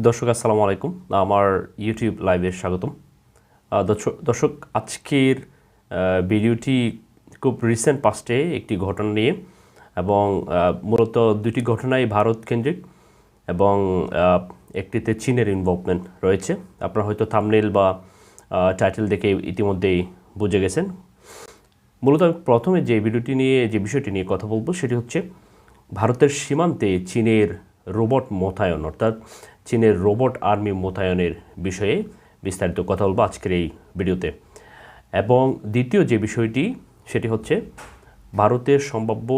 দর্শক, আসসালামু আলাইকুম। আমার ইউটিউব লাইভে স্বাগতম। দর্শক- আজকের ভিডিওটি খুব রিসেন্ট পাস্টে একটি ঘটনা নিয়ে এবং মূলত দুটি ঘটনাই ভারত কেন্দ্রিক এবং একটিতে চীনের ইনভলভমেন্ট রয়েছে। আপনারা হয়তো থামনেল বা টাইটেল দেখে ইতিমধ্যেই বুঝে গেছেন। মূলত প্রথমে যে ভিডিওটি নিয়ে, যে বিষয়টি নিয়ে কথা বলব, সেটি হচ্ছে ভারতের সীমান্তে চীনের রোবট মোতায়েন, অর্থাৎ চীনের রোবট আর্মি মোতায়েনের বিষয়ে বিস্তারিত কথা বলব আজকের এই ভিডিওতে। এবং দ্বিতীয় যে বিষয়টি, সেটি হচ্ছে ভারতের সম্ভাব্য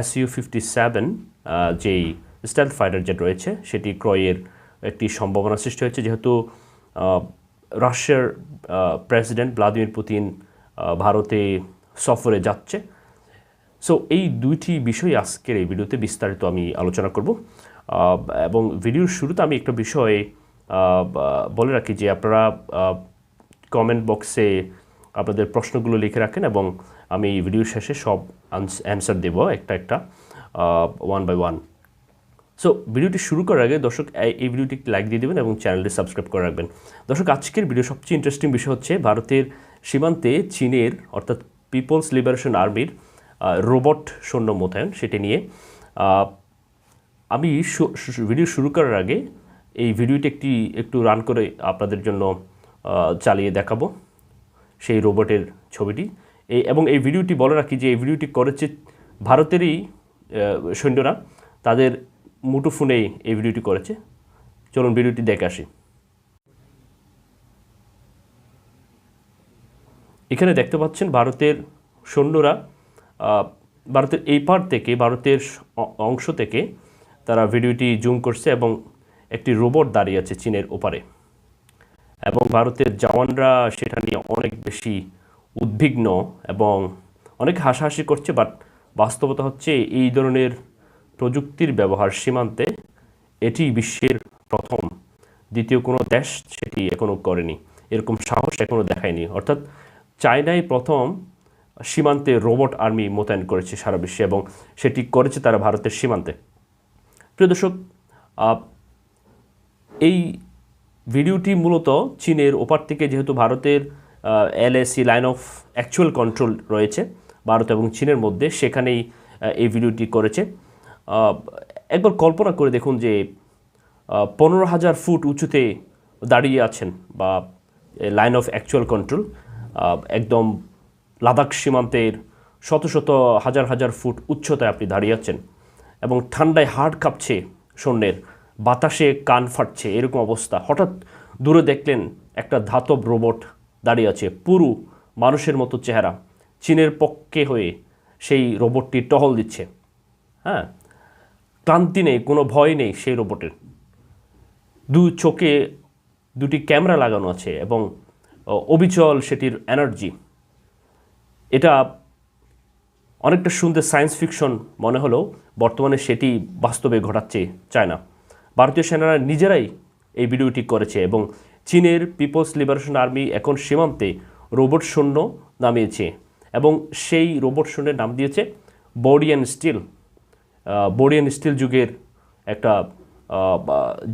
এস ইউ ফিফটি সেভেন যেই স্টাইল ফাইটার জেট রয়েছে, সেটি ক্রয়ের একটি সম্ভাবনা সৃষ্টি হয়েছে। যেহেতু রাশিয়ার প্রেসিডেন্ট ভ্লাদিমির পুতিন ভারতে সফরে যাচ্ছে। সো এই দুইটি বিষয় আজকের এই ভিডিওতে বিস্তারিত আমি আলোচনা করব। এবং ভিডিওর শুরুতে আমি একটা বিষয় বলে রাখি যে আপনারা কমেন্ট বক্সে আপনাদের প্রশ্নগুলো লিখে রাখেন এবং আমি ভিডিওর শেষে সব অ্যান্সার দেব একটা একটা ওয়ান বাই ওয়ান সো ভিডিওটি শুরু করার আগে দর্শক, এই- ভিডিওটি লাইক দিয়ে দেবেন এবং চ্যানেলটি সাবস্ক্রাইব করে রাখবেন। দর্শক, আজকের ভিডিও সবচেয়ে ইন্টারেস্টিং বিষয় হচ্ছে ভারতের সীমান্তে চীনের, অর্থাৎ পিপলস লিবারেশন আর্মির রোবট সৈন্য মোতায়েন, সেটি নিয়ে আমি ভিডিও শুরু করার আগে এই ভিডিওটি একটি, একটু রান করে আপনাদের জন্য চালিয়ে দেখাবো সেই রোবটের ছবিটি। এই, এবং এই ভিডিওটি বলে রাখি যে এই ভিডিওটি করেছে ভারতেরই সৈন্যরা। তাদের মুঠোফোনেই এই ভিডিওটি করেছে। চলুন ভিডিওটি দেখে আসি। এখানে দেখতে পাচ্ছেন ভারতের সৈন্যরা ভারতের এই পার থেকে, ভারতের অংশ থেকে তারা ভিডিওটি জুম করছে এবং একটি রোবট দাঁড়িয়ে আছে চীনের ওপারে। এবং ভারতের জওয়ানরা সেটা নিয়ে অনেক বেশি উদ্বিগ্ন এবং অনেক হাসাহাসি করছে বাট বাস্তবতা হচ্ছে এই ধরনের প্রযুক্তির ব্যবহার সীমান্তে এটি বিশ্বের প্রথম। দ্বিতীয় কোনো দেশ সেটি এখনও করেনি। এরকম সাহস এখনও দেখায়নি। অর্থাৎ চায়নাই প্রথম সীমান্তে রোবট আর্মি মোতায়েন করেছে সারা বিশ্বে এবং সেটি করেছে তারা ভারতের সীমান্তে। প্রিয় দর্শক এই ভিডিওটি মূলত চীনের ওপার থেকে যেহেতু ভারতের LAC line of actual control রয়েছে, ভারত এবং চীনের মধ্যে সেখানেই এই ভিডিওটি করেছে। একবার কল্পনা করে দেখুন যে পনেরো হাজার ফুট উঁচুতে দাঁড়িয়ে আছেন বা লাইন অফ অ্যাকচুয়াল কন্ট্রোল একদম লাদাখ সীমান্তের শত শত হাজার হাজার ফুট উচ্চতায় আপনি দাঁড়িয়ে আছেন। এবং ঠান্ডায় হাড় কাঁপছে সৈন্যের বাতাসে কান ফাটছে, এরকম অবস্থা। হঠাৎ দূরে দেখলেন একটা ধাতব রোবট দাঁড়িয়ে আছে, পুরু মানুষের মতো চেহারা, চীনের পক্ষে হয়ে সেই রোবটটি টহল দিচ্ছে। হ্যাঁ ক্লান্তি নেই, কোনো ভয় নেই সেই রোবটের। দু চোখে দুটি ক্যামেরা লাগানো আছে এবং অবিচল সেটির এনার্জি। এটা অনেকটা শুনতে সায়েন্স ফিকশন মনে হলেও বর্তমানে সেটি বাস্তবে ঘটাচ্ছে চায়না। ভারতীয় সেনারা নিজেরাই এই ভিডিওটি করেছে এবং চীনের পিপলস লিবারেশন আর্মি এখন সীমান্তে রোবট সৈন্য নামিয়েছে এবং সেই রোবট সৈন্যের নাম দিয়েছে body and steel. Body and steel যুগের একটা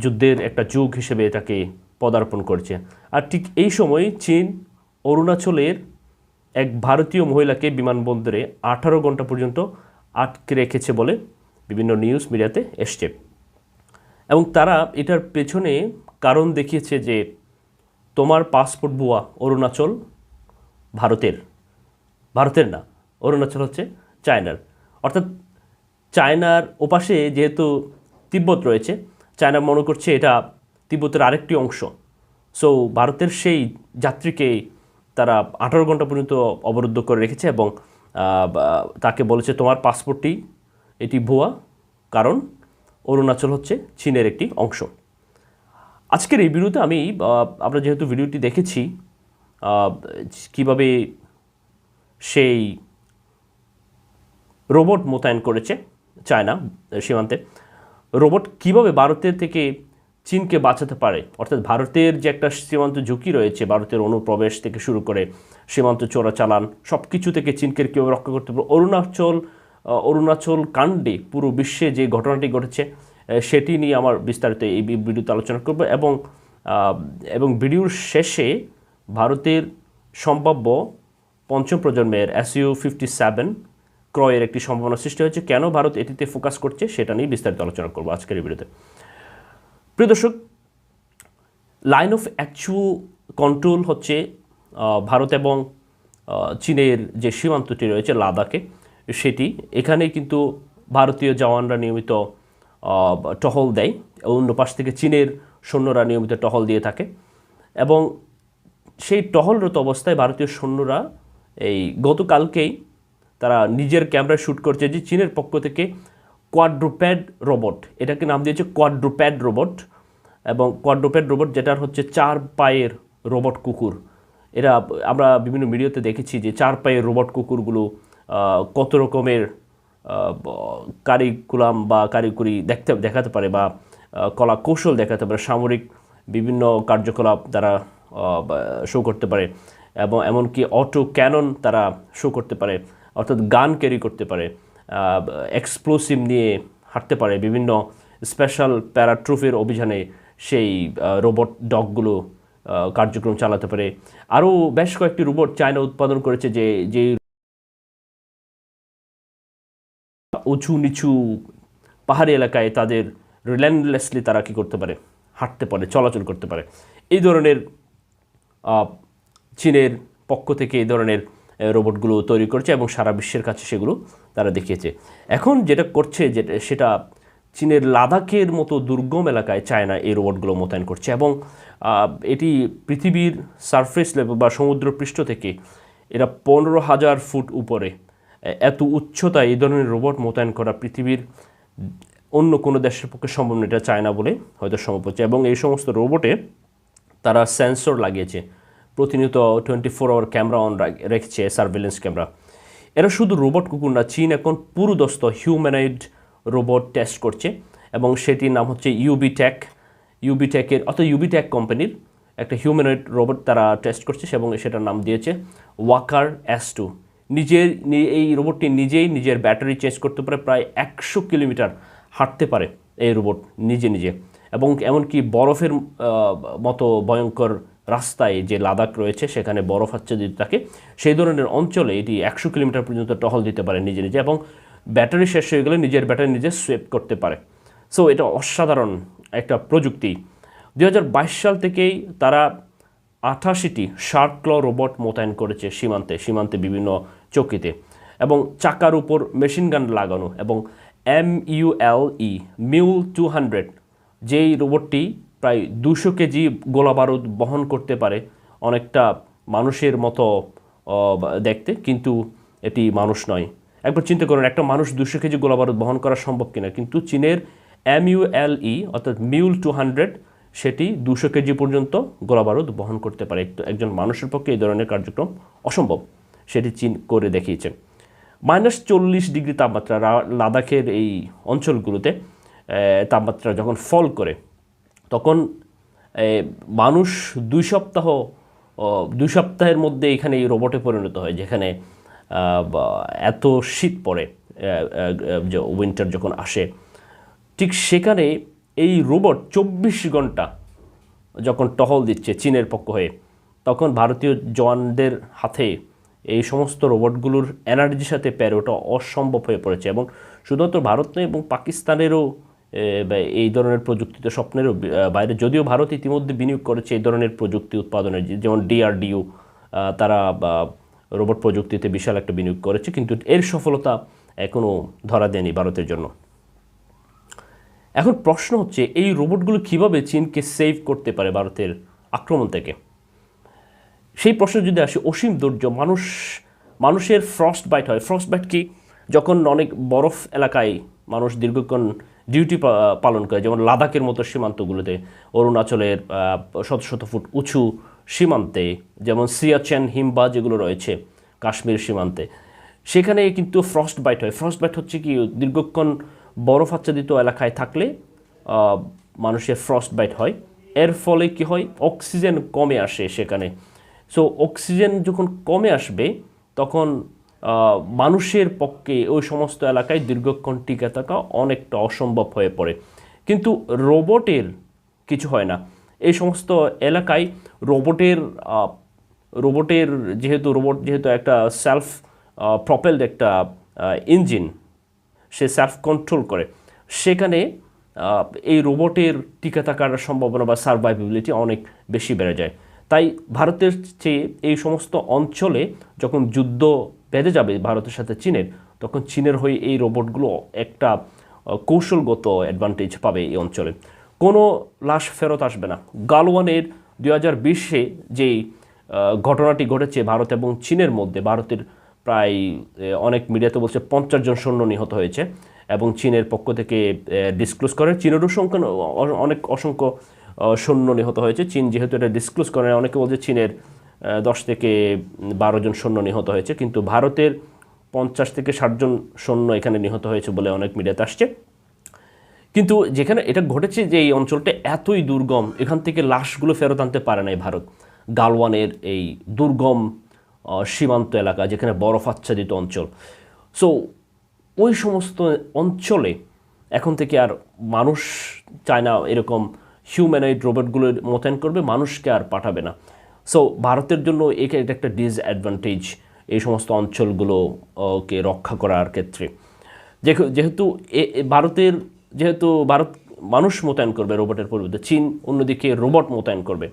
যুদ্ধের একটা যুগ হিসেবে এটাকে পদার্পণ করছে। আর ঠিক এই সময় চীন অরুণাচলের এক ভারতীয় মহিলাকে বিমানবন্দরে আঠারো ঘণ্টা পর্যন্ত আটকে রেখেছে বলে বিভিন্ন নিউজ মিডিয়াতে এসছে। এবং তারা এটার পেছনে কারণ দেখিয়েছে যে তোমার পাসপোর্ট বুয়া অরুণাচল ভারতের। ভারতের না, অরুণাচল হচ্ছে চায়নার। অর্থাৎ চায়নার ওপাশে যেহেতু তিব্বত রয়েছে, চায়না মনে করছে এটা তিব্বতের আরেকটি অংশ। সো ভারতের সেই যাত্রীকে তারা আঠারো ঘণ্টা পর্যন্ত অবরুদ্ধ করে রেখেছে এবং তাকে বলেছে তোমার পাসপোর্টটি এটি ভুয়া, কারণ অরুণাচল হচ্ছে চীনের একটি অংশ। আজকের এই ভিডিওতে আমি আমরা যেহেতু ভিডিওটি দেখেছি কীভাবে সেই রোবট মোতায়েন করেছে চায়না সীমান্তে, রোবট কীভাবে ভারতের থেকে চীনকে বাঁচাতে পারে। অর্থাৎ ভারতের যে একটা সীমান্ত ঝুঁকি রয়েছে, ভারতের অনুপ্রবেশ থেকে শুরু করে সীমান্ত চোরাচালান সব কিছু থেকে চীনকে কেউ রক্ষা করতে পারে অরুণাচল অরুণাচল কাণ্ডে পুরো বিশ্বে যে ঘটনাটি ঘটেছে সেটি নিয়ে আমার বিস্তারিত এই ভিডিওতে আলোচনা করব এবং এবং ভিডিওর শেষে ভারতের সম্ভাব্য পঞ্চম প্রজন্মের এসইউ ফিফটি সেভেন ক্রয়ের একটি সম্ভাবনা সৃষ্টি হয়েছে। কেন ভারত এটিতে ফোকাস করছে, সেটা নিয়ে বিস্তারিত আলোচনা করব আজকের এই ভিডিওতে। প্রিয় দর্শক লাইন অফ অ্যাকচুয়াল কন্ট্রোল হচ্ছে ভারত এবং চীনের যে সীমান্তটি রয়েছে লাদাখে, সেটি। এখানে কিন্তু ভারতীয় জওয়ানরা নিয়মিত টহল দেয় অন্য পাশ থেকে চীনের সৈন্যরা নিয়মিত টহল দিয়ে থাকে এবং সেই টহলরত অবস্থায় ভারতীয় সৈন্যরা এই গতকালকেই তারা নিজের ক্যামেরায় শ্যুট করছে যে চীনের পক্ষ থেকে কোয়াড্রোপ্যাড রোবট এটাকে নাম দিয়েছে কোয়াড্রোপ্যাড রোবট এবং কোয়াড্রোপ্যাড রোবট যেটার হচ্ছে চার পায়ের রোবট কুকুর। এরা, আমরা বিভিন্ন ভিডিওতে দেখেছি যে চার পায়ের রোবট কুকুরগুলো কত রকমের কারিকুলাম বা কারিগরি দেখতে, দেখাতে পারে বা কলা কৌশল দেখাতে পারে, সামরিক বিভিন্ন কার্যকলাপ তারা শো করতে পারে এবং এমনকি অটো ক্যানন তারা শো করতে পারে, অর্থাৎ গান ক্যারি করতে পারে। এক্সপ্লোসিভ নিয়ে হাঁটতে পারে। বিভিন্ন স্পেশাল প্যারাট্রুফের অভিযানে সেই রোবট ডগগুলো কার্যক্রম চালাতে পারে। আরও বেশ কয়েকটি রোবট চায়না উৎপাদন করেছে যে যে উঁচু নিচু পাহাড়ি এলাকায় তাদের রিল্যান্ডলেসলি তারা কী করতে পারে? হাঁটতে পারে, চলাচল করতে পারে। এই ধরনের চীনের পক্ষ থেকে এই ধরনের রোবটগুলো তৈরি করছে এবং সারা বিশ্বের কাছে সেগুলো তারা দেখিয়েছে। এখন যেটা করছে যেটা সেটা চীনের লাদাখের মতো দুর্গম এলাকায় চায়না এই রোবটগুলো মোতায়েন করছে এবং এটি পৃথিবীর সারফেস লেভেল বা সমুদ্র পৃষ্ঠ থেকে এরা পনেরো হাজার ফুট উপরে এত উচ্চতায় এই ধরনের রোবট মোতায়েন করা পৃথিবীর অন্য কোনো দেশের পক্ষে সম্ভব এটা চায়না বলে হয়তো সম্ভব হচ্ছে এবং এই সমস্ত রোবটে তারা সেন্সর লাগিয়েছে। প্রতিনিয়ত twenty four hour camera on রেখেছে সার্ভেলেন্স ক্যামেরা এরা শুধু রোবট কুকুর না, চীন এখন পুরুদস্ত হিউম্যানয়েড রোবট টেস্ট করছে এবং সেটির নাম হচ্ছে ইউবি ট্যাক ইউবি ট্যাকের অর্থাৎ ইউবি ট্যাক কোম্পানির একটা হিউম্যানয়েড রোবট তারা টেস্ট করছে এবং সেটার নাম দিয়েছে ওয়াকার অ্যাস টু নিজের এই রোবটটি নিজেই নিজের ব্যাটারি চেঞ্জ করতে পারে, প্রায় একশো কিলোমিটার হাঁটতে পারে এই রোবট নিজে নিজে। এবং এমনকি বরফের মতো ভয়ঙ্কর রাস্তায় যে লাদাখ রয়েছে, সেখানে বরফ যদি থাকে সেই ধরনের অঞ্চলে এটি একশো কিলোমিটার পর্যন্ত টহল দিতে পারে নিজে নিজে এবং ব্যাটারি শেষ হয়ে গেলে নিজের ব্যাটারি নিজে সোয়েপ করতে পারে। সো এটা অসাধারণ একটা প্রযুক্তি। দু হাজার বাইশ সাল থেকেই তারা আঠাশিটি শার্ক ক্ল রোবট মোতায়েন করেছে সীমান্তে সীমান্তে বিভিন্ন চৌকিতে এবং চাকার উপর মেশিন গান লাগানো এবং M U L E mule two hundred যেই রোবটটি প্রায় দুশো কেজি গোলা বারুদ বহন করতে পারে অনেকটা মানুষের মতো দেখতে, কিন্তু এটি মানুষ নয়। একবার চিন্তা করুন, একটা মানুষ দুশো কেজি গোলা বারুদ বহন করা সম্ভব কিনা? কিন্তু চীনের এম এমইউএলই অর্থাৎ মিউল টু হান্ড্রেড, সেটি দুশো কেজি পর্যন্ত গোলা বারুদ বহন করতে পারে। একজন মানুষের পক্ষে এই ধরনের কার্যক্রম অসম্ভব, সেটি চীন করে দেখিয়েছে। মাইনাস চল্লিশ ডিগ্রি তাপমাত্রা লাদাখের এই অঞ্চলগুলোতে তাপমাত্রা যখন ফল করে তখন মানুষ দুই সপ্তাহ দুই সপ্তাহের মধ্যে এখানে এই রোবটে পরিণত হয়, যেখানে এত শীত পড়ে উইন্টার যখন আসে। ঠিক সেখানে এই রোবট চব্বিশ ঘণ্টা যখন টহল দিচ্ছে চীনের পক্ষ হয়ে, তখন ভারতীয় জওয়ানদের হাতে এই সমস্ত রোবটগুলোর এনার্জির সাথে পেরে ওঠা অসম্ভব হয়ে পড়েছে এবং শুধুমাত্র ভারত নয়, এবং পাকিস্তানেরও এই ধরনের প্রযুক্তিতে আহ, বাইরে। যদিও ভারত ইতিমধ্যে বিনিয়োগ করেছে এই ধরনের প্রযুক্তি উৎপাদনের যেমন ডিআরডিও তারা রোবট প্রযুক্তিতে বিশাল একটা বিনিয়োগ করেছে কিন্তু এর সফলতা এখনও ধরা দেয়নি ভারতের জন্য। এখন প্রশ্ন হচ্ছে এই রোবটগুলো কীভাবে চীনকে সেভ করতে পারে ভারতের আক্রমণ থেকে? সেই প্রশ্ন যদি আসে অসীম ধৈর্য মানুষ মানুষের ফ্রস্ট বাইট হয়। ফ্রস্ট বাইট কি? যখন অনেক বরফ এলাকায় মানুষ দীর্ঘক্ষণ ডিউটি পালন করে, যেমন লাদাখের মতো সীমান্তগুলোতে, অরুণাচলের শত শত ফুট উঁচু সীমান্তে, যেমন সিয়াচেন, হিমবা যেগুলো রয়েছে কাশ্মীর সীমান্তে। সেখানে কিন্তু ফ্রস্ট বাইট হয়। ফ্রস্ট বাইট হচ্ছে কি, দীর্ঘক্ষণ বরফ আচ্ছাদিত এলাকায় থাকলে মানুষের ফ্রস্ট বাইট হয়। এর ফলে কি হয় অক্সিজেন কমে আসে সেখানে। সো অক্সিজেন যখন কমে আসবে, তখন মানুষের পক্ষে ওই সমস্ত এলাকায় দীর্ঘক্ষণ টিকে থাকা অনেকটা অসম্ভব হয়ে পড়ে। কিন্তু রোবটের কিছু হয় না। এই সমস্ত এলাকায় রোবটের রোবটের যেহেতু, রোবট যেহেতু একটা সেলফ প্রপেলড একটা ইঞ্জিন সে সেলফ কন্ট্রোল করে। সেখানে এই রোবটের টিকে থাকার সম্ভাবনা বা সার্ভাইভেবিলিটি অনেক বেশি বেড়ে যায়। তাই ভারতের চেয়ে এই সমস্ত অঞ্চলে যখন যুদ্ধ বেঁধে যাবে ভারতের সাথে চীনের, তখন চীনের হয়ে এই রোবটগুলো একটা কৌশলগত অ্যাডভান্টেজ পাবে এই অঞ্চলে। কোনো লাশ ফেরত আসবে না। গালওয়ানের দুই হাজার বিশে যেই ঘটনাটি ঘটেছে ভারত এবং চীনের মধ্যে, ভারতের প্রায় অনেক মিডিয়াতে বলছে পঞ্চাশ জন সৈন্য নিহত হয়েছে এবং চীনের পক্ষ থেকে ডিসক্লোজ করে। চীনেরও সংখ্যা অনেক, অসংখ্য সৈন্য নিহত হয়েছে। চীন যেহেতু এটা ডিসক্লোজ করে অনেকে বলছে চীনের দশ থেকে বারো জন সৈন্য নিহত হয়েছে, কিন্তু ভারতের পঞ্চাশ থেকে ষাটজন সৈন্য এখানে নিহত হয়েছে বলে অনেক মিডিয়াতে আসছে। কিন্তু যেখানে এটা ঘটেছে যে এই অঞ্চলটা এতই দুর্গম, এখান থেকে লাশগুলো ফেরত আনতে পারে নাই ভারত। গালওয়ানের এই দুর্গম সীমান্ত এলাকা যেখানে বরফ আচ্ছাদিত অঞ্চল। সো ওই সমস্ত অঞ্চলে এখন থেকে আর মানুষ চায় না এরকম হিউম্যানয়েড রোবটগুলো মোতায়েন করবে, মানুষকে আর পাঠাবে না। সো ভারতের জন্য এটা একটা ডিসঅ্যাডভান্টেজ এই সমস্ত অঞ্চলগুলো আহ, রক্ষা করার ক্ষেত্রে। যেহেতু- ভারতের যেহেতু ভারত মানুষ মোতায়েন করবে রোবটের পরিবর্তে চীন অন্যদিকে রোবট মোতায়েন করবে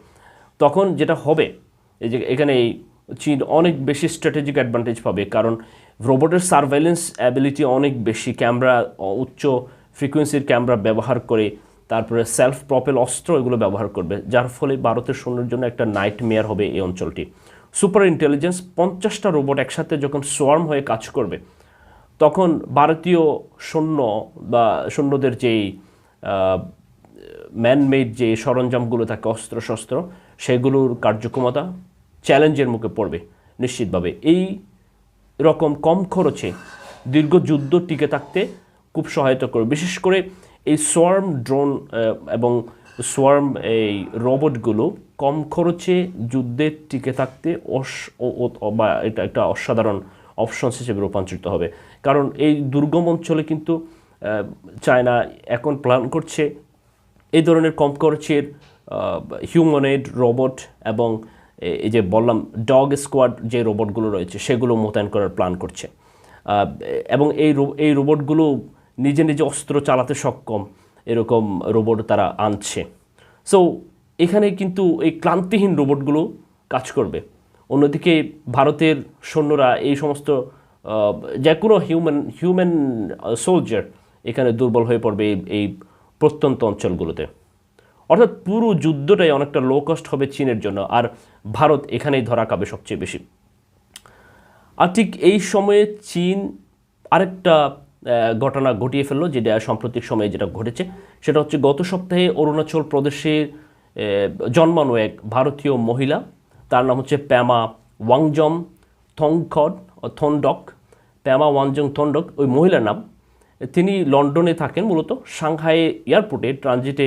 তখন যেটা হবে এই যে এখানে চীন অনেক বেশি স্ট্র্যাটেজিক অ্যাডভান্টেজ পাবে কারণ রোবটের সার্ভেলেন্স অ্যাবিলিটি অনেক বেশি ক্যামেরা উচ্চ ফ্রিকোয়েন্সির ক্যামেরা ব্যবহার করে তারপরে সেলফ প্রপেল অস্ত্র এগুলো ব্যবহার করবে, যার ফলে ভারতের সৈন্যের জন্য একটা নাইট মেয়ার হবে এই অঞ্চলটি। সুপার ইন্টেলিজেন্স পঞ্চাশটা রোবট একসাথে যখন সোয়ার্ম হয়ে কাজ করবে, তখন ভারতীয় সৈন্য বা সৈন্যদের যেই ম্যানমেড যে সরঞ্জামগুলো থাকে অস্ত্র শস্ত্র সেগুলোর কার্যক্ষমতা চ্যালেঞ্জের মুখে পড়বে, নিশ্চিতভাবে। এই রকম কম খরচে দীর্ঘ যুদ্ধ টিকে থাকতে খুব সহায়তা করবে। বিশেষ করে এই সোয়ার্ম ড্রোন এবং সোয়ার্ম এই রোবটগুলো কম খরচে যুদ্ধে টিকে থাকতে অস বা এটা একটা অসাধারণ অপশনস হিসেবে রূপান্তরিত হবে। কারণ এই দুর্গম অঞ্চলে কিন্তু চায়না এখন প্ল্যান করছে এই ধরনের কম খরচের হিউম্যানয়েড রোবট এবং এই যে বললাম ডগ স্কোয়াড যে রোবটগুলো রয়েছে সেগুলো মোতায়েন করার প্ল্যান করছে। এবং এই এই রোবটগুলো নিজে নিজে অস্ত্র চালাতে সক্ষম এরকম রোবট তারা আনছে। সো এখানে কিন্তু এই ক্লান্তিহীন রোবটগুলো কাজ করবে। অন্যদিকে ভারতের সৈন্যরা এই সমস্ত যে কোনো হিউম্যান হিউম্যান সোলজার এখানে দুর্বল হয়ে পড়বে এই প্রত্যন্ত অঞ্চলগুলোতে। অর্থাৎ পুরো যুদ্ধটাই অনেকটা লো কস্ট হবে চীনের জন্য, আর ভারত এখানেই ধরা খাবে সবচেয়ে বেশি। আর ঠিক এই সময়ে চীন আরেকটা ঘটনা ঘটিয়ে ফেলল, যেটা সাম্প্রতিক সময়ে যেটা ঘটেছে। সেটা হচ্ছে, গত সপ্তাহে অরুণাচল প্রদেশের জন্মানো এক ভারতীয় মহিলা। তার নাম হচ্ছে প্যামা ওয়াংজম থংখড থনডক, প্যামা ওয়াংজং থনডক, ওই মহিলার নাম। তিনি লন্ডনে থাকেন মূলত। সাংহাই এয়ারপোর্টে ট্রানজিটে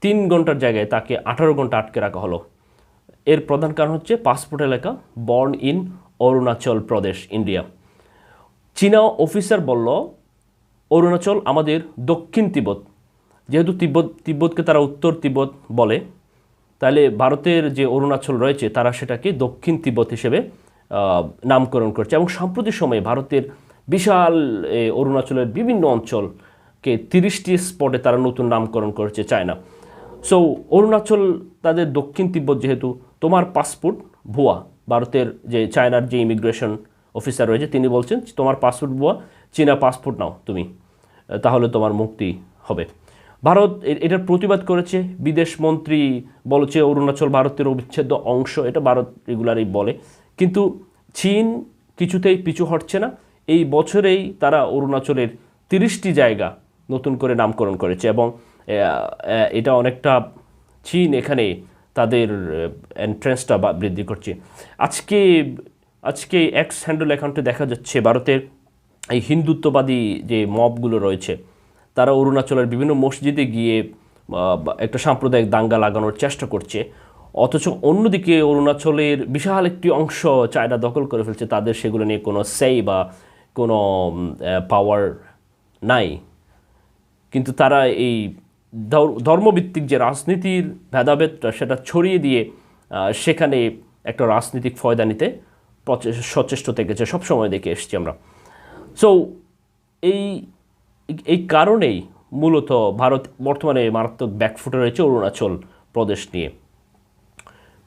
তিন ঘণ্টার জায়গায় তাকে আঠারো ঘণ্টা আটকে রাখা হলো। এর প্রধান কারণ হচ্ছে, পাসপোর্ট এলাকা, born in Arunachal Pradesh, India. চীনা অফিসার বলল অরুণাচল আমাদের দক্ষিণ তিব্বত। যেহেতু তিব্বত, তিব্বতকে তারা উত্তর তিব্বত বলে, তাহলে ভারতের যে অরুণাচল রয়েছে, তারা সেটাকে দক্ষিণ তিব্বত হিসেবে নামকরণ করছে। এবং সাম্প্রতিক সময়ে ভারতের বিশাল অরুণাচলের বিভিন্ন অঞ্চলকে তিরিশটি স্পটে তারা নতুন নামকরণ করেছে চায়না। সো অরুণাচল, তাদের দক্ষিণ তিব্বত যেহেতু, তোমার পাসপোর্ট ভুয়া। ভারতের যে, চায়নার যে ইমিগ্রেশন অফিসার রয়েছে, তিনি বলছেন তোমার পাসপোর্ট ভুয়া চীনা পাসপোর্ট নাও তুমি, তাহলে তোমার মুক্তি হবে। ভারত এটার প্রতিবাদ করেছে, বিদেশ মন্ত্রী বলেছে, অরুণাচল ভারতের অবিচ্ছেদ্য অংশ, এটা ভারত রেগুলারই বলে। কিন্তু চীন কিছুতেই পিছু হটছে না। এই বছরেই তারা অরুণাচলের তিরিশটি জায়গা নতুন করে নামকরণ করেছে এবং এটা অনেকটা চীন এখানে তাদের এন্ট্রেন্সটা বৃদ্ধি করছে। আজকে আজকে এক্স হ্যান্ডেল অ্যাকাউন্টে দেখা যাচ্ছে ভারতের এই হিন্দুত্ববাদী যে মবগুলো রয়েছে, তারা অরুণাচলের বিভিন্ন মসজিদে গিয়ে একটা সাম্প্রদায়িক দাঙ্গা লাগানোর চেষ্টা করছে। অথচ অন্যদিকে অরুণাচলের বিশাল একটি অংশ চায়না দখল করে ফেলছে, তাদের সেগুলো নিয়ে কোনো সেই বা কোনো পাওয়ার নাই। কিন্তু তারা এই ধর- ধর্মভিত্তিক যে রাজনীতির ভেদাভেদটা, সেটা ছড়িয়ে দিয়ে সেখানে একটা রাজনৈতিক ফয়দা নিতে সচেষ্ট থেকেছে। সবসময় দেখে এসেছি আমরা। সো এই এই কারণেই মূলত ভারত বর্তমানে মারাত্মক ব্যাকফুটে রয়েছে অরুণাচল প্রদেশ নিয়ে।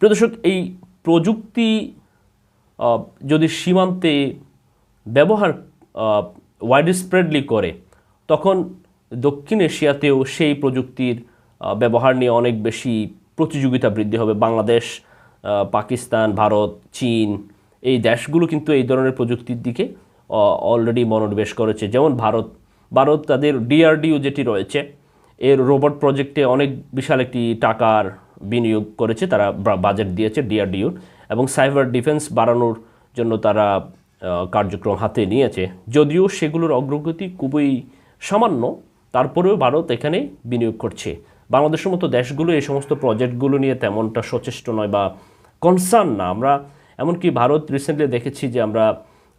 প্রদর্শক এই প্রযুক্তি যদি সীমান্তে ব্যবহার ওয়াইড স্প্রেডলি করে, তখন দক্ষিণ এশিয়াতেও সেই প্রযুক্তির ব্যবহার নিয়ে অনেক বেশি প্রতিযোগিতা বৃদ্ধি হবে। বাংলাদেশ পাকিস্তান, ভারত, চীন, এই দেশগুলো কিন্তু এই ধরনের প্রযুক্তির দিকে অলরেডি মনোনিবেশ করেছে। যেমন ভারত। ভারত তাদের ডিআরডিও যেটি রয়েছে, এর রোবট প্রজেক্টে অনেক বিশাল একটি টাকার বিনিয়োগ করেছে, তারা বাজেট দিয়েছে ডিআরডিওর এবং সাইবার ডিফেন্স বাড়ানোর জন্য তারা কার্যক্রম হাতে নিয়েছে। যদিও সেগুলোর অগ্রগতি খুবই সামান্য, তারপরেও ভারত এখানে বিনিয়োগ করছে। বাংলাদেশের মতো দেশগুলো এই সমস্ত প্রজেক্টগুলো নিয়ে তেমনটা সচেষ্ট নয় বা কনসার্ন না। আমরা, এমনকি ভারত রিসেন্টলি দেখেছি যে আমরা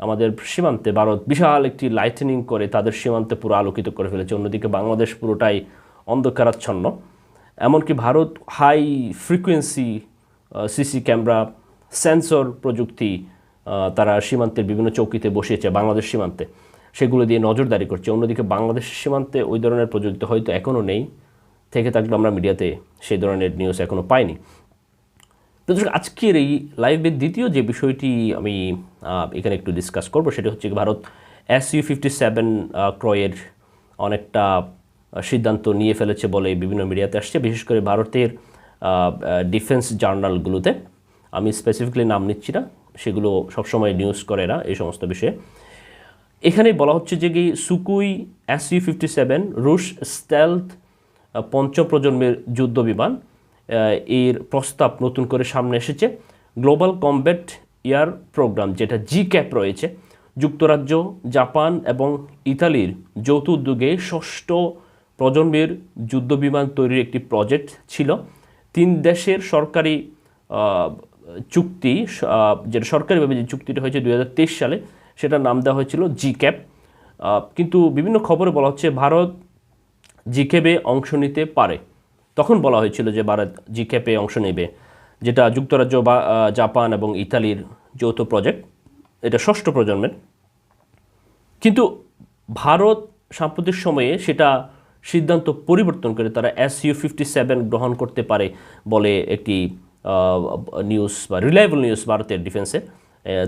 আমাদের সীমান্তে ভারত বিশাল একটি লাইটেনিং করে তাদের সীমান্তে পুরো আলোকিত করে ফেলেছে। অন্যদিকে বাংলাদেশ পুরোটাই অন্ধকারাচ্ছন্ন। এমনকি Bharat high frequency CC camera sensor প্রযুক্তি তারা সীমান্তের বিভিন্ন চৌকিতে বসিয়েছে বাংলাদেশ সীমান্তে। সেগুলো দিয়ে নজরদারি করছে। অন্যদিকে বাংলাদেশ সীমান্তে ওই ধরনের প্রযুক্তি হয়তো এখনও নেই। থেকে থাকলে আমরা মিডিয়াতে সেই ধরনের নিউজ এখনও পাইনি। তো দর্শক, আজকের এই লাইভের দ্বিতীয় যে বিষয়টি আমি এখানে একটু ডিসকাস করব সেটা হচ্ছে Bharat S U fifty seven ক্রয়ের অনেকটা সিদ্ধান্ত নিয়ে ফেলেছে বলে বিভিন্ন মিডিয়াতে আসছে। বিশেষ করে ভারতের ডিফেন্স জার্নালগুলোতে আমি স্পেসিফিকলি নাম নিচ্ছি না সেগুলো সবসময় নিউজ করে না এই সমস্ত বিষয়ে। এখানে বলা হচ্ছে যে কি Sukhoi S U fifty seven রুশ স্টেলথ পঞ্চম প্রজন্মের যুদ্ধ বিমান এর প্রস্তাব নতুন করে সামনে এসেছে। গ্লোবাল কমব্যাট এয়ার প্রোগ্রাম যেটা জি ক্যাপ রয়েছে, যুক্তরাজ্য, জাপান এবং ইতালির যৌথ উদ্যোগে ষষ্ঠ প্রজন্মের যুদ্ধ বিমান তৈরির একটি প্রজেক্ট ছিল। তিন দেশের সরকারি চুক্তি যেটা সরকারিভাবে যে চুক্তিটা হয়েছে দু হাজার তেইশ সালে সেটা নাম দেওয়া হয়েছিল জি ক্যাপ কিন্তু বিভিন্ন খবরে বলা হচ্ছে ভারত জি ক্যাপে অংশ নিতে পারে। তখন বলা হয়েছিল যে ভারত জি ক্যাপে অংশ নেবে, যেটা যুক্তরাজ্য বা জাপান এবং ইতালির যৌথ প্রজেক্ট। এটা ষষ্ঠ প্রজন্মের। কিন্তু ভারত সাম্প্রতিক সময়ে সেটা সিদ্ধান্ত পরিবর্তন করে তারা এস ইউ ফিফটি সেভেন গ্রহণ করতে পারে বলে একটি নিউজ বা রিলায়েবল নিউজ ভারতের ডিফেন্সে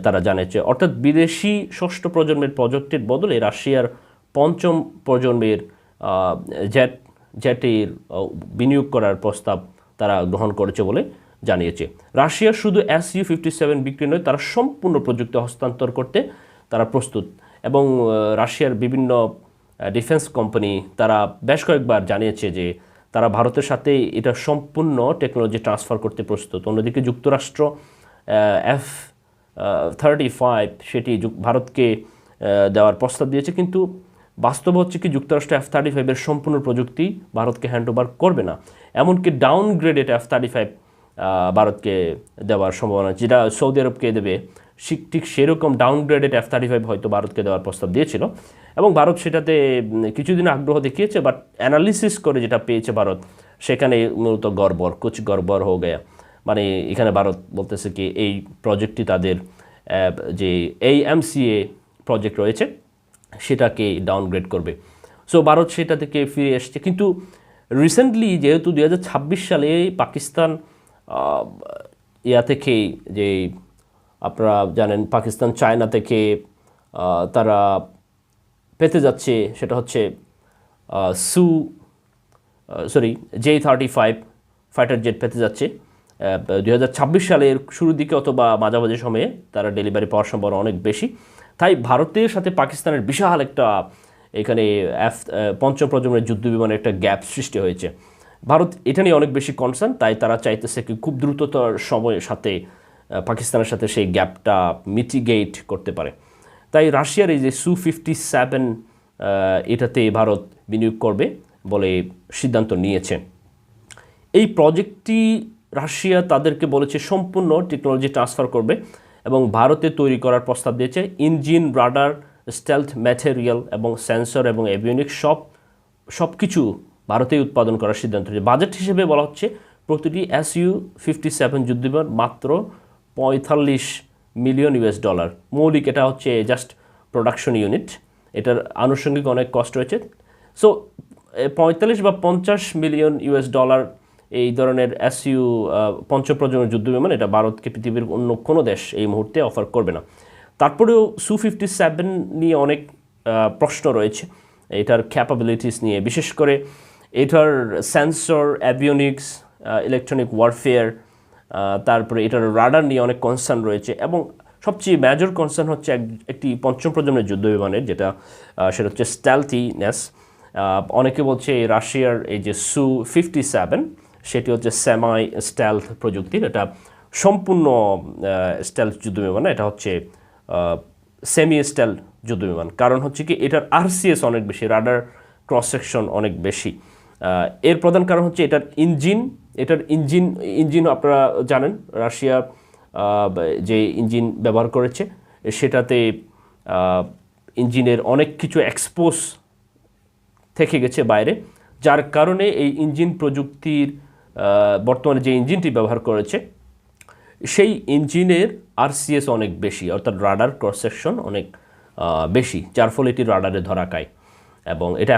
তারা জানিয়েছে। অর্থাৎ বিদেশি ষষ্ঠ প্রজন্মের প্রজেক্টের বদলে রাশিয়ার পঞ্চম প্রজন্মের জেট জেটের বিনিয়োগ করার প্রস্তাব তারা গ্রহণ করেছে বলে জানিয়েছে। রাশিয়া শুধু এস ইউ ফিফটি সেভেন বিক্রি নয়, তারা সম্পূর্ণ প্রযুক্তি হস্তান্তর করতে তারা প্রস্তুত এবং রাশিয়ার বিভিন্ন ডিফেন্স কোম্পানি তারা বেশ কয়েকবার জানিয়েছে যে তারা ভারতের সাথে এটা সম্পূর্ণ টেকনোলজি ট্রান্সফার করতে প্রস্তুত। অন্যদিকে যুক্তরাষ্ট্র এফ থার্টি ফাইভ, সেটি ভারতকে দেওয়ার প্রস্তাব দিয়েছে। কিন্তু বাস্তব হচ্ছে কি যুক্তরাষ্ট্র এফ থার্টি ফাইভের সম্পূর্ণ প্রযুক্তি ভারতকে হ্যান্ড ওভার করবে না। এমনকি ডাউনগ্রেডেড এফ থার্টি ফাইভ ভারতকে দেওয়ার সম্ভাবনা, যেটা সৌদি আরবকে দেবে সি- ঠিক সেরকম ডাউনগ্রেডেড এফ থার্টি ফাইভ হয়তো ভারতকে দেওয়ার প্রস্তাব দিয়েছিল। এবং ভারত সেটাতে কিছুদিন আগ্রহ দেখিয়েছে বাট অ্যানালিসিস করে যেটা পেয়েছে ভারত, সেখানে মূলত গড়বড়, কুচ গড়বড় হয়ে গেয়া মানে এখানে ভারত বলতেছে কি, এই প্রজেক্টটি তাদের যে এই এমসিএ প্রজেক্ট রয়েছে সেটাকে ডাউনগ্রেড করবে। সো ভারত সেটা থেকে ফিরে এসছে। কিন্তু রিসেন্টলি যেহেতু দু হাজার ছাব্বিশ সালে পাকিস্তান ইয়া থেকে যে আপনারা জানেন পাকিস্তান, চায়না থেকে তারা পেতে যাচ্ছে সেটা হচ্ছে Su sorry J thirty five fighter jet পেতে যাচ্ছে। দু হাজার ছাব্বিশ সালের শুরুর দিকে অথবা মাঝামাঝি সময়ে তারা ডেলিভারি পাওয়ার সম্ভাবনা অনেক বেশি। তাই ভারতের সাথে পাকিস্তানের বিশাল একটা এখানে এফ পঞ্চম প্রজন্মের যুদ্ধ বিমানের একটা গ্যাপ সৃষ্টি হয়েছে। ভারত এটা নিয়ে অনেক বেশি কনসার্ন তাই তারা চাইতেছে কি খুব দ্রুততর সময়ের সাথে পাকিস্তানের সাথে সেই গ্যাপটা মিটিগেট করতে পারে। তাই রাশিয়ার এই যে সু ফিফটি সেভেন এটাতে ভারত বিনিয়োগ করবে বলে সিদ্ধান্ত নিয়েছে। এই প্রজেক্টটি রাশিয়া তাদেরকে বলেছে সম্পূর্ণ টেকনোলজি ট্রান্সফার করবে। এবং ভারতে তৈরি করার প্রস্তাব দিয়েছে ইঞ্জিন, রাডার, স্টেলথ, ম্যাটেরিয়াল এবং সেন্সর এবং এভিওনিক সব সব কিছু ভারতেই উৎপাদন করার সিদ্ধান্ত হয়েছে বাজেট হিসেবে বলা হচ্ছে প্রতিটি এস ইউ ফিফটি সেভেন যুদ্ধবিমান মাত্র পঁয়তাল্লিশ মিলিয়ন ইউএস ডলার। মৌলিক এটা হচ্ছে জাস্ট প্রোডাকশন ইউনিট। এটার আনুষঙ্গিক অনেক কষ্ট রয়েছে। সো পঁয়তাল্লিশ বা পঞ্চাশ মিলিয়ন ইউএস ডলার এই ধরনের এসইউ পঞ্চম প্রজন্মের যুদ্ধ বিমান, এটা ভারতকে পৃথিবীর অন্য কোনো দেশ এই মুহূর্তে অফার করবে না। তারপরেও সু ফিফটি সেভেন নিয়ে অনেক প্রশ্ন রয়েছে। এটার ক্যাপাবিলিটিস নিয়ে, বিশেষ করে এটার সেন্সর অ্যাভিওনিক্স ইলেকট্রনিক ওয়ারফেয়ার তারপরে এটার রাডার নিয়ে অনেক কনসার্ন রয়েছে এবং সবচেয়ে মেজর কনসার্ন হচ্ছে এক- একটি পঞ্চম প্রজন্মের যুদ্ধ বিমানের, যেটা সেটা হচ্ছে স্ট্যালথিনেস অনেকে বলছে এই রাশিয়ার এই যে সু ফিফটি সেভেন সেটি হচ্ছে সেমাই স্ট্যালথ প্রযুক্তির। এটা সম্পূর্ণ স্ট্যালথ যুদ্ধ বিমান এটা হচ্ছে সেমি স্টাইল যুদ্ধ বিমান। কারণ হচ্ছে কি, এটার আরসিএস অনেক বেশি রাডার ক্রস সেকশন অনেক বেশি। এর প্রধান কারণ হচ্ছে এটার ইঞ্জিন এটার ইঞ্জিন ইঞ্জিন আপনারা জানেন, রাশিয়া যে ইঞ্জিন ব্যবহার করেছে, সেটাতে ইঞ্জিনের অনেক কিছু এক্সপোজ থেকে গেছে বাইরে। যার কারণে এই ইঞ্জিন প্রযুক্তির বর্তমানে যে ইঞ্জিনটি ব্যবহার করেছে, সেই ইঞ্জিনের আরসিএস অনেক বেশি, অর্থাৎ রাডার ক্রস সেকশন অনেক বেশি, যার ফলে এটি রাডারে ধরা খায়। এবং এটা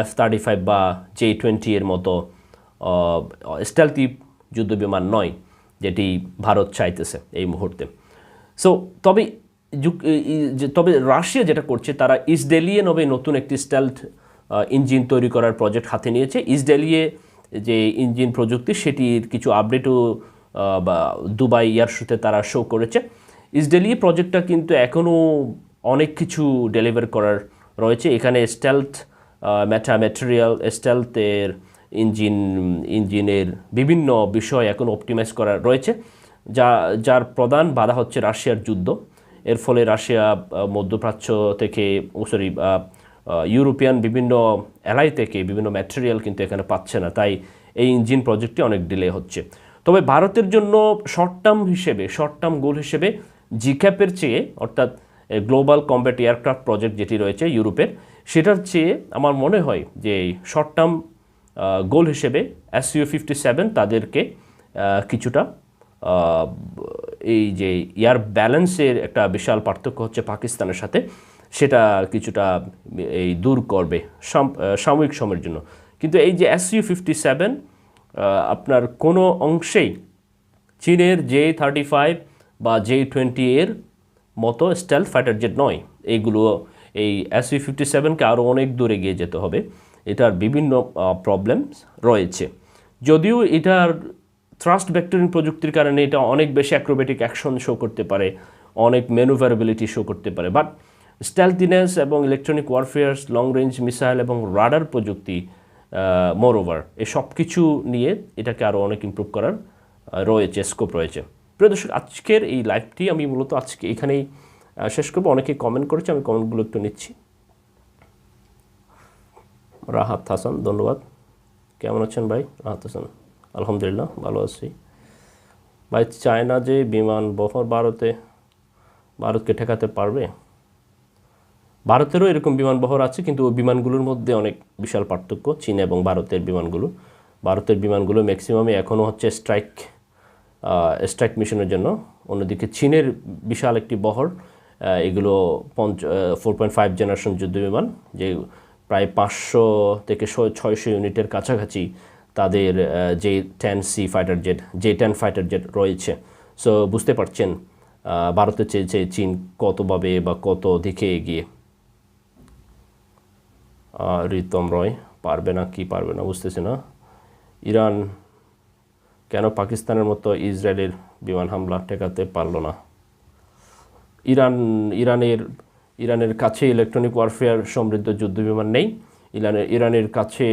এফ থার্টি ফাইভ বা জে টোয়েন্টি এর মতো স্টেলথি যুদ্ধ বিমান নয়, যেটি ভারত চাইতেছে এই মুহূর্তে। সো তবে তবে রাশিয়া যেটা করছে, তারা ইসডেলিয়ে নবে নতুন একটি স্টেলথ ইঞ্জিন তৈরি করার প্রজেক্ট হাতে নিয়েছে। ইসডেলিয়ে যে ইঞ্জিন প্রযুক্তি সেটির কিছু আপডেটও বা দুবাই শুতে তারা শো করেছে। ইসডেলিয়ে প্রজেক্টটা কিন্তু এখনও অনেক কিছু ডেলিভার করার রয়েছে। এখানে স্টেলথ ম্যাটা ম্যাটেরিয়াল স্টেলথের ইঞ্জিন, ইঞ্জিনের বিভিন্ন বিষয় এখন অপটিমাইজ করা রয়েছে। যা, যার প্রধান বাধা হচ্ছে রাশিয়ার যুদ্ধ। এর ফলে রাশিয়া মধ্যপ্রাচ্য থেকে সরি ইউরোপিয়ান বিভিন্ন এলাই থেকে, বিভিন্ন ম্যাটেরিয়াল কিন্তু এখানে পাচ্ছে না। তাই এই ইঞ্জিন প্রজেক্টটি অনেক ডিলে হচ্ছে। তবে ভারতের জন্য শর্ট টার্ম হিসেবে শর্ট টার্ম গোল হিসেবে জিক্যাপের চেয়ে, অর্থাৎ গ্লোবাল কম্ব্যাট এয়ারক্রাফট প্রজেক্ট যেটি রয়েছে ইউরোপের সেটার চেয়ে আমার মনে হয় যে শর্ট টার্ম গোল হিসেবে এসইউ ফিফটি সেভেন তাদেরকে কিছুটা এই যে এয়ার ব্যালেন্সের একটা বিশাল পার্থক্য হচ্ছে পাকিস্তানের সাথে। সেটা কিছুটা এই দূর করবে সাম- সাময়িক সময়ের জন্য। কিন্তু এই যে এসইউ ফিফটি সেভেন আপনার কোনো অংশেই চীনের জে থার্টি ফাইভ বা জে টোয়েন্টি এর মতো স্টাইল ফাইটার জেট নয়। এইগুলো, এই এসইউ ফিফটি সেভেনকে আরও অনেক দূরে গিয়ে যেতে হবে। এটার বিভিন্ন প্রবলেমস রয়েছে। যদিও এটার থ্রাস্ট ভেক্টরিং প্রযুক্তির কারণে এটা অনেক বেশি অ্যাক্রোবেটিক অ্যাকশন শো করতে পারে, অনেক ম্যানুভারেবিলিটি শো করতে পারে বাট স্ট্যালথিনেস এবং electronic warfares long range missile এবং রাডার প্রযুক্তি মোর ওভার এই সব কিছু নিয়ে এটাকে আরও অনেক ইম্প্রুভ করার রয়েছে স্কোপ রয়েছে। প্রিয় দর্শক, আজকের এই লাইভটি আমি মূলত আজকে এখানেই শেষ করব। অনেকে কমেন্ট করেছে, আমি কমেন্টগুলো একটু নিচ্ছি। রাহাত হাসান, ধন্যবাদ। কেমন আছেন ভাই? রাহাত হাসান, আলহামদুলিল্লাহ, ভালো আছি। ভাই, চায়না যে বিমান বহর ভারতে, ভারতকে ঠেকাতে পারবে? ভারতেরও এরকম বিমান বহর আছে, কিন্তু বিমানগুলোর মধ্যে অনেক বিশাল পার্থক্য, চীন এবং ভারতের বিমানগুলো। ভারতের বিমানগুলো ম্যাক্সিমামে এখনও হচ্ছে স্ট্রাইক স্ট্রাইক মিশনের জন্য। অন্যদিকে চীনের বিশাল একটি বহর এগুলো পঞ্চ ফোর পয়েন্ট ফাইভ জেনারেশন যুদ্ধ বিমান যে প্রায় পাঁচশো থেকে ছয়শো ইউনিটের কাছাকাছি তাদের যে টেন সি ফাইটার জেট যে টেন ফাইটার জেট রয়েছে। সো বুঝতে পারছেন ভারতের চেয়ে চীন কতভাবে বা কত দিকে এগিয়ে। রিতম রয় পারবে না, কি পারবে না, বুঝতেছি না। ইরান কেন পাকিস্তানের মতো ইসরায়েলের বিমান হামলা ঠেকাতে পারল না? ইরান, ইরানের ইরানের কাছে ইলেকট্রনিক ওয়ারফেয়ার সমৃদ্ধ যুদ্ধ বিমান নেই। ইরানের ইরানের কাছে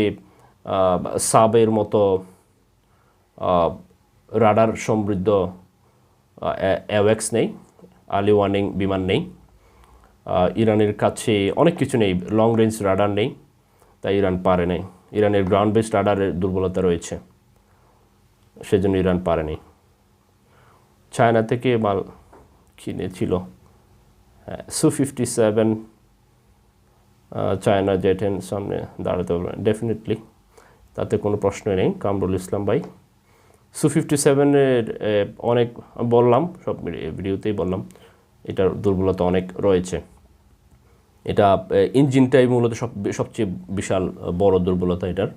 সাবের মতো রাডার সমৃদ্ধ অ্যাওয়েক্স নেই, আর্লি ওয়ার্নিং বিমান নেই। ইরানের কাছে অনেক কিছু নেই লং রেঞ্জ রাডার নেই, তাই ইরান পারে নাই। ইরানের গ্রাউন্ড বেসড রাডারের দুর্বলতা রয়েছে, সেজন্য ইরান পারেনি চায়না থেকে মাল কিনেছিল হ্যাঁ সু ফিফটি সেভেন চায়না জেটেন সামনে দাঁড়াতে পারবে ডেফিনেটলি তাতে কোনো প্রশ্নই নেই, কামরুল ইসলাম ভাই। সু ফিফটি সেভেনের অনেক, বললাম, সব ভিডিওতেই বললাম, এটার দুর্বলতা অনেক রয়েছে। এটা ইঞ্জিনটাই মূলত সব, সবচেয়ে বিশাল বড় দুর্বলতা এটার।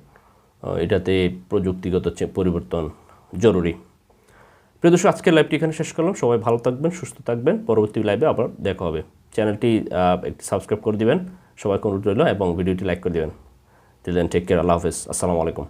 এটাতে প্রযুক্তিগত পরিবর্তন জরুরি। প্রিয় দর্শক, আজকের লাইভটি এখানে শেষ করলাম। সবাই ভালো থাকবেন, সুস্থ থাকবেন। পরবর্তী লাইভে আবার দেখা হবে। চ্যানেলটি একটি সাবস্ক্রাইব করে দিবেন। সবাই কোনো রইল এবং ভিডিওটি লাইক করে দেবেন। টিল দেন টেক কেয়ার আল্লাহ হাফেজ। আসসালামু আলাইকুম।